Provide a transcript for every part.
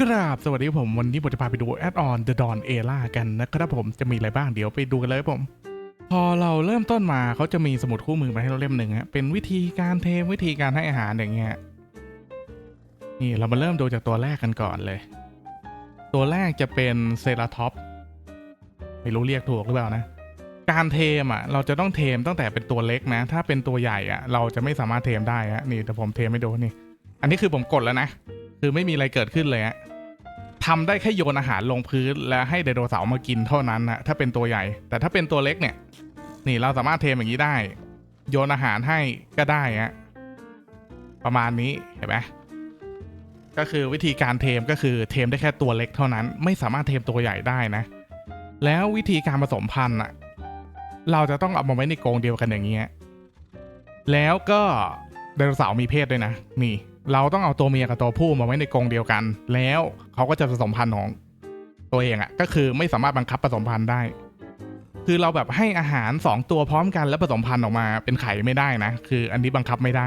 กราบ สวัสดีผม วันนี้ผมจะพาไปดูแอดออน The Dawn Era กันนะครับผมจะมีอะไรบ้างเดี๋ยวไปดูกันเลยผม พอเราเริ่มต้นมาเขาจะมีสมุดคู่มือมาให้เราเล่มหนึ่งฮะเป็นวิธีการเทมวิธีการให้อาหารอย่างเงี้ยนี่เรามาเริ่มดูจากตัวแรกกันก่อนเลย ตัวแรกจะเป็นเซราท็อปไม่รู้เรียกถูกหรือเปล่านะ การเทมอะ เราจะต้องเทมตั้งแต่เป็นตัวเล็กนะ ถ้าเป็นตัวใหญ่อะ เราจะไม่สามารถเทมได้ฮะนี่แต่ผมเทมไม่ดูนี่ อันนี้คือผมกดแล้วนะ คือไม่มีอะไรเกิดขึ้นเลยฮะ ทำได้แค่โยนอาหารลงพื้น แล้วให้ไดโนเสาร์มากินเท่านั้นนะถ้าเป็นตัวใหญ่ แต่ถ้าเป็นตัวเล็กเนี่ย นี่เราสามารถเทมอย่างนี้ได้ โยนอาหารให้ก็ได้ฮะประมาณนี้เห็นไหมก็คือวิธีการเทมก็คือเทมได้แค่ตัวเล็กเท่านั้น ไม่สามารถเทมตัวใหญ่ได้นะ แล้ววิธีการผสมพันธุ์อะเราจะต้องเอามาไว้ในกรงเดียวกันอย่างเงี้ยแล้วก็ไดโนเสาร์มีเพศด้วยนะ นี่ เราต้องเอาตัวเมียกับตัวผู้มาไว้ในกรงเดียวกัน แล้วเขาก็จะผสมพันธุ์ของตัวเองอะ่ะก็คือไม่สามารถบังคับผสมพันธุ์ได้ คือเราแบบให้อาหารสองตัวพร้อมกันแล้วผสมพันธุ์ออกมาเป็นไข่ไม่ได้นะ คืออันนี้บังคับไม่ได้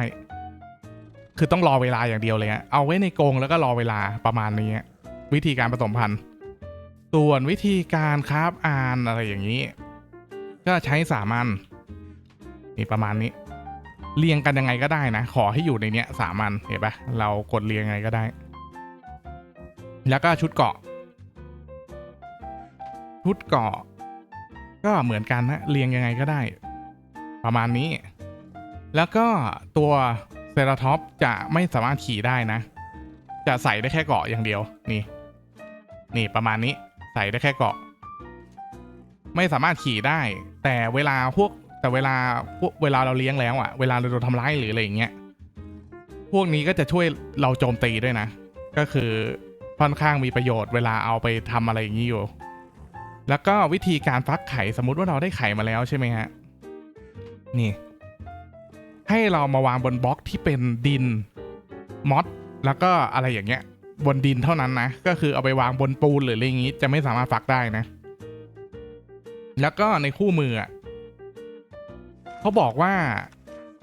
คือต้องรอเวลาอย่างเดียวเลยอะเอาไว้ในกรงแล้วก็รอเวลาประมาณนี้วิธีการผสมพันธุ์ ส่วนวิธีการคราฟอานอะไรอย่างนี้ ก็ใช้สามัญนี่ประมาณนี้ เรียงกันยังไงก็ได้นะ ขอให้อยู่ในเนี้ยสามัญเห็นปะเรากดเรียงยังไงก็ได้ แล้วก็ชุดเกาะ ชุดเกาะ ก็เหมือนกันนะเรียงยังไงก็ได้ ประมาณนี้ แล้วก็ตัวเซราท็อปจะไม่สามารถขี่ได้นะ จะใส่ได้แค่เกาะอย่างเดียวนี่ นี่ประมาณนี้ใส่ได้แค่เกาะ ไม่สามารถขี่ได้ แต่เวลาพวก แต่เวลาพวกเวลาเราเลี้ยงแล้วอะเวลาเราโดนทำร้ายหรืออะไรอย่างเงี้ยพวกนี้ก็จะช่วยเราโจมตีด้วยนะ ก็คือค่อนข้างมีประโยชน์เวลาเอาไปทำอะไรอย่างนี้อยู่ แล้วก็วิธีการฟักไข่สมมุติว่าเราได้ไข่มาแล้วใช่ไหมฮะนี่ ให้เรามาวางบนบล็อกที่เป็นดินมอสแล้วก็อะไรอย่างเงี้ย บนดินเท่านั้นนะ ก็คือเอาไปวางบนปูนหรืออะไรอย่างงี้ จะไม่สามารถฟักได้นะ แล้วก็ในคู่มืออะ เขาบอกว่า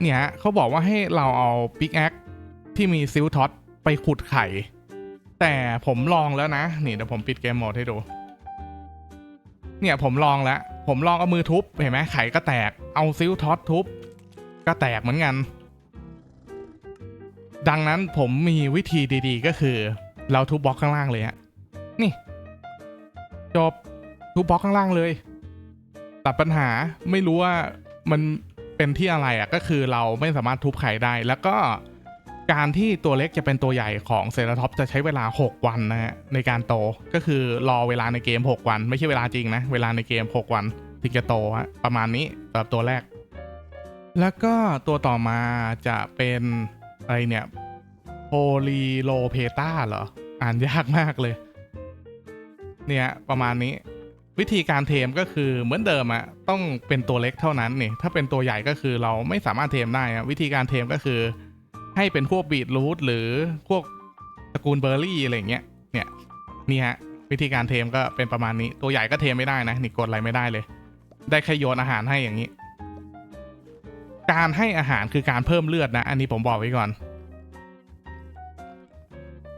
เนี่ยฮะเขาบอกว่าให้เราเอาปิกแอคที่มีซิลท็อตไปขุดไข่ แต่ผมลองแล้วนะ นี่เดี๋ยวผมปิดเกมโหมดให้ดู เนี่ยผมลองแล้ว ผมลองเอามือทุบ เห็นไหมไข่ก็แตก เอาซิลท็อตทุบ ก็แตกเหมือนกัน ดังนั้นผมมีวิธีดีๆ ก็คือ เราทุบบล็อกข้างล่างเลยฮะ นี่จบทุบบล็อกข้างล่างเลย ตัดปัญหาไม่รู้ว่ามัน เป็นที่อะไรอะก็คือเราไม่สามารถทุบไข่ได้ แล้วก็การที่ตัวเล็กจะเป็นตัวใหญ่ของเซราท็อปจะใช้เวลา 6 วันนะฮะในการโตก็คือรอเวลาในเกม 6 วัน ไม่ใช่เวลาจริงนะ เวลาในเกม 6 วันถึงจะโตฮะประมาณนี้สำหรับตัวแรก แล้วก็ตัวต่อมาจะเป็นอะไรเนี่ยโพลีโลเพตาเหรอ อ่านยากมากเลย เนี่ยประมาณนี้ วิธีการเทมก็คือเหมือนเดิมอะต้องเป็นตัวเล็กเท่านั้นนี่ถ้าเป็นตัวใหญ่ก็คือเราไม่สามารถเทมได้อะวิธีการเทมก็คือ ให้เป็นพวกบีทรูทหรือพวกตระกูลเบอร์รี่อะไรเงี้ยเนี่ยนี่ฮะวิธีการเทมก็เป็นประมาณนี้ตัวใหญ่ก็เทมไม่ได้นะนี่กดอะไรไม่ได้เลย ได้แค่โยนอาหารให้อย่างนี้ การให้อาหารคือการเพิ่มเลือดนะ อันนี้ผมบอกไว้ก่อน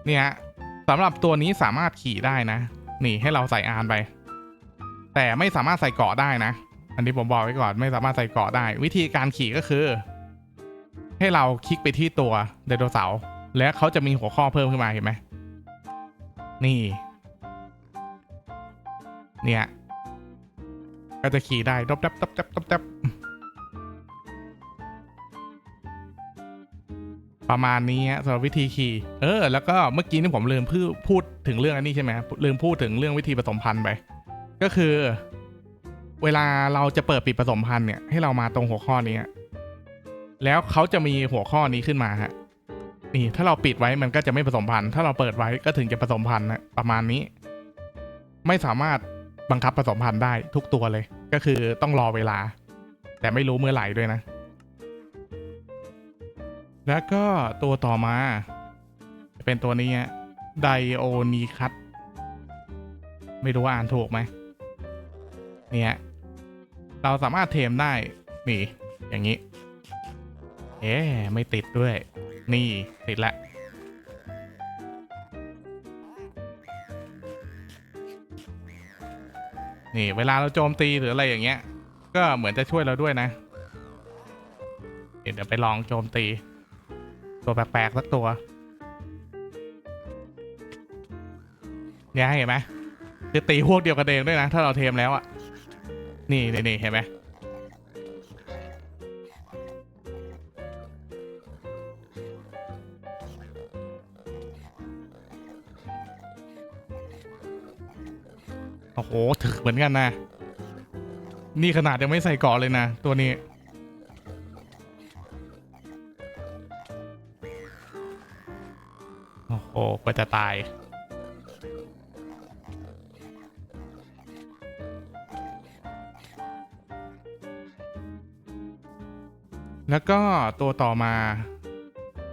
เนี่ยสำหรับตัวนี้สามารถขี่ได้นะ นี่ให้เราใส่อานไป แต่ไม่สามารถใส่เกาะได้นะ อันนี้ผมบอกไว้ก่อนไม่สามารถใส่เกาะได้ วิธีการขี่ก็คือ ให้เราคลิกไปที่ตัวไดโนเสาร์และเขาจะมีหัวข้อเพิ่มขึ้นมาเห็นไหมนี่ เนี่ย ก็จะขี่ได้ดับดับดับดับดับดับประมาณนี้ฮะสำหรับวิธีขี่เออ แล้วก็เมื่อกี้นี่ผมลืมพูดถึงเรื่องอันนี้ใช่ไหมลืมพูดถึงเรื่องวิธีผสมพันธุ์ไป ก็คือ เวลาเราจะเปิดปิดผสมพันธุ์เนี่ยให้เรามาตรงหัวข้อนี้แล้วเขาจะมีหัวข้อนี้ขึ้นมาฮะนี่ถ้าเราปิดไว้มันก็จะไม่ผสมพันธุ์ถ้าเราเปิดไว้ก็ถึงจะผสมพันธุ์นะประมาณนี้ ไม่สามารถบังคับผสมพันธุ์ได้ทุกตัวเลย ก็คือต้องรอเวลา แต่ไม่รู้เมื่อไหร่ด้วยนะ แล้วก็ตัวต่อมา เป็นตัวนี้ไดโอนีคัตไม่รู้ว่าอ่านถูกไหม เนี่ยเราสามารถเทมได้ นี่ อย่างนี้ เอ๊ไม่ติดด้วย นี่ติดละ นี่ เวลาเราโจมตีหรืออะไรอย่างเงี้ย ก็เหมือนจะช่วยเราด้วยนะ เดี๋ยวไปลองโจมตี ตัวแปลกๆสักตัว เนี่ยเห็นไหมจะตีพวกเดียวกันเองด้วยนะ ถ้าเราเทมแล้วอะ นี่นี่นี่เห็นไหมโอ้โหถึกเหมือนกันนะ นี่ขนาดยังไม่ใส่เกาะเลยนะ ตัวนี้ โอ้โหกว่าจะตาย แล้วก็ตัวต่อมา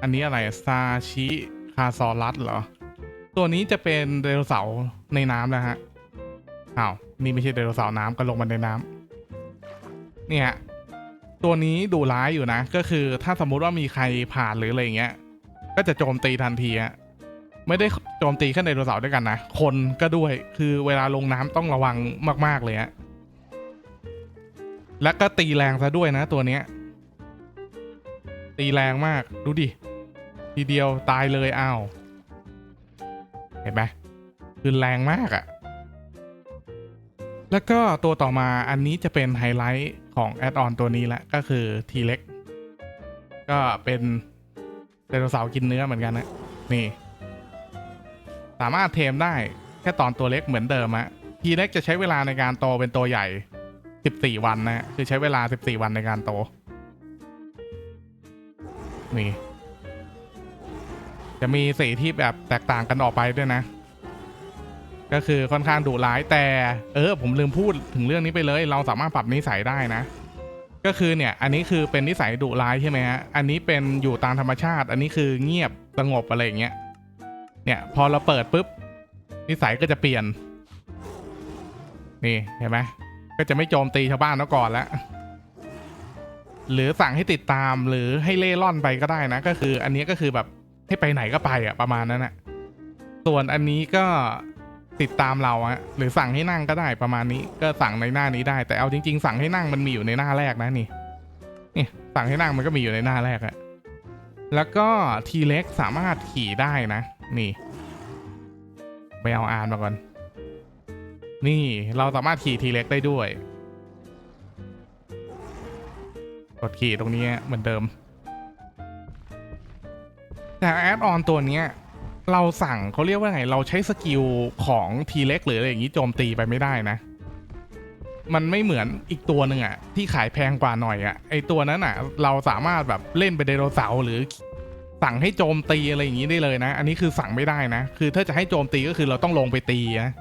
อันนี้อะไรซาชิคาซอรัสเหรอ ตัวนี้จะเป็นไดโนเสาร์ในน้ำนะฮะอ้าวนี่ไม่ใช่ไดโนเสาร์น้ำก็ลงมาในน้ำเนี่ยตัวนี้ดูร้ายอยู่นะ ก็คือถ้าสมมุติว่ามีใครผ่านหรืออะไรเงี้ย ก็จะโจมตีทันทีอะไม่ได้โจมตีแค่ไดโนเสาร์ด้วยกันนะ คนก็ด้วยคือเวลาลงน้ำต้องระวังมาก ๆ เลยฮะและก็ตีแรงซะด้วยนะตัวเนี้ย ตีแรงมากดูดิ ทีเดียวตายเลยอ้าวเห็นไหมคือแรงมากอะ่ะ แล้วก็ตัวต่อมาอันนี้จะเป็นไฮไลท์ของแอดออนตัวนี้แหละก็คือทีเล็กก็เป็นไดโนเสาร์กินเนื้อเหมือนกันนะนี่ สามารถเทมได้แค่ตอนตัวเล็กเหมือนเดิมอะทีเล็กจะใช้เวลาในการโตเป็นตัวใหญ่ 14 วันนะคือใช้เวลา 14 วันในการโต นี่ จะมีสีที่แบบแตกต่างกันออกไปด้วยนะ ก็คือค่อนข้างดุร้ายแต่ เออ ผมลืมพูดถึงเรื่องนี้ไปเลย เราสามารถปรับนิสัยได้นะ ก็คือเนี่ย อันนี้คือเป็นนิสัยดุร้ายใช่ไหมฮะอันนี้เป็นอยู่ตามธรรมชาติ อันนี้คือเงียบสงบอะไรอย่างเงี้ยเนี่ยพอเราเปิดปุ๊บนิสัยก็จะเปลี่ยน นี่เห็นไหมก็จะไม่โจมตีชาวบ้านแล้วก่อนแล้ว หรือสั่งให้ติดตามหรือให้เล่ร่อนไปก็ได้นะ ก็คืออันนี้ก็คือแบบให้ไปไหนก็ไปอะประมาณนั้นอะส่วนอันนี้ก็ติดตามเราอะหรือสั่งให้นั่งก็ได้ประมาณนี้ ก็สั่งในหน้านี้ได้ แต่เอาจริง ๆ สั่งให้นั่งมันมีอยู่ในหน้าแรกนะนี่นี่สั่งให้นั่งมันก็มีอยู่ในหน้าแรกอะแล้วก็ทีเล็กสามารถขี่ได้นะ นี่ไปเอาอ่านมาก่อน นี่เราสามารถขี่ทีเล็กได้ด้วย กดขี่ตรงนี้เหมือนเดิม แต่แอดออนตัวนี้เราสั่งเขาเรียกว่าไง เราใช้สกิลของทีเล็กหรืออะไรอย่างนี้โจมตีไปไม่ได้นะ มันไม่เหมือนอีกตัวหนึ่งอะที่ขายแพงกว่าหน่อยอะไอตัวนั้นอะเราสามารถแบบเล่นเป็นไดโนเสาร์หรือสั่งให้โจมตีอะไรอย่างนี้ได้เลยนะ อันนี้คือสั่งไม่ได้นะ คือถ้าจะให้โจมตีก็คือเราต้องลงไปตีนะ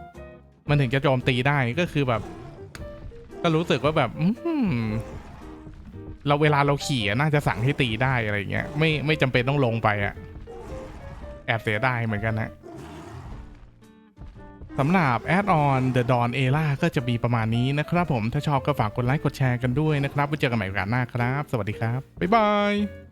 มันถึงจะโจมตีได้ก็คือแบบ ก็รู้สึกว่าแบบ อืม เราเวลาเราขี่น่าจะสั่งให้ตีได้อะไรเงี้ยไม่ไม่จำเป็นต้องลงไปอะแอบเสียดายเหมือนกันนะสำหรับแอดออน The Dawn Era ก็จะมีประมาณนี้นะครับผมถ้าชอบก็ฝากกดไลค์กดแชร์กันด้วยนะครับไว้เจอกันใหม่โอกาสหน้าครับ สวัสดีครับ บ๊ายบาย